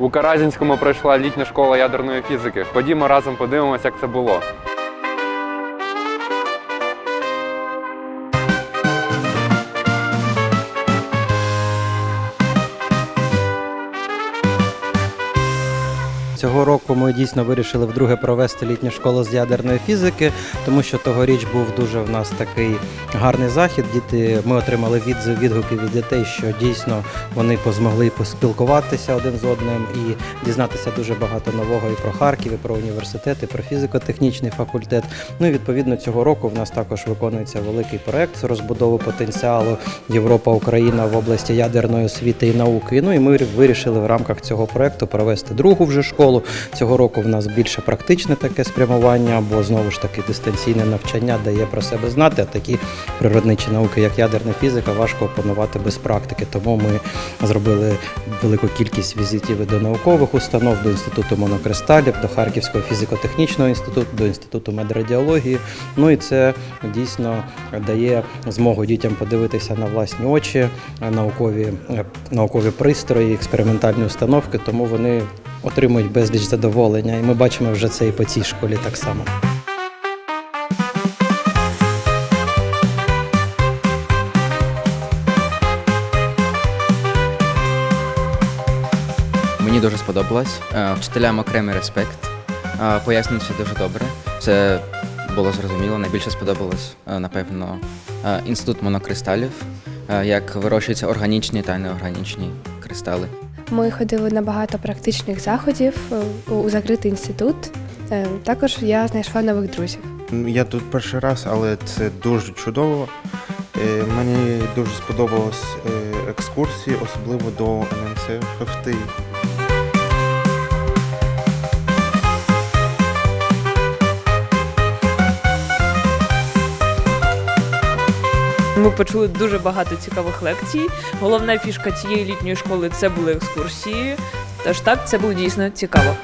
У Каразінському пройшла літня школа ядерної фізики. Ходімо разом подивимося, як це було. Цього року ми дійсно вирішили вдруге провести літню школу з ядерної фізики, тому що тогоріч був дуже в нас такий гарний захід. Діти ми отримали відзив, відгуки від дітей, що дійсно вони позмогли поспілкуватися один з одним і дізнатися дуже багато нового і про Харків, і про університет, і про фізико-технічний факультет. Ну і відповідно цього року в нас також виконується великий проект з розбудови потенціалу Європа Україна в області ядерної освіти і науки. Ну і ми вирішили в рамках цього проекту провести другу вже школу. Цього року в нас більше практичне таке спрямування, бо знову ж таки дистанційне навчання дає про себе знати. А такі природничі науки, як ядерна фізика, важко опанувати без практики. Тому ми зробили велику кількість візитів до наукових установ, до інституту монокристалів, до Харківського фізико-технічного інституту, до інституту медрадіології. Ну і це дійсно дає змогу дітям подивитися на власні очі, наукові, е, наукові пристрої, експериментальні установки, тому вони отримують безліч задоволення. І ми бачимо вже це і по цій школі так само. Мені дуже сподобалось. Е, Вчителям окремий респект. Е, Пояснюють все дуже добре. Це було зрозуміло. Найбільше сподобалось, е, напевно, інститут монокристалів, як вирощуються органічні та неорганічні кристали. Ми ходили на багато практичних заходів е, у закритий інститут. Е, Також я знайшла нових друзів. Я тут перший раз, але це дуже чудово. Е, Мені дуже сподобалась е, екскурсії, особливо до НМЦ ФФТ. Ми почули дуже багато цікавих лекцій. Головна фішка цієї літньої школи це були екскурсії. Тож так, це було дійсно цікаво.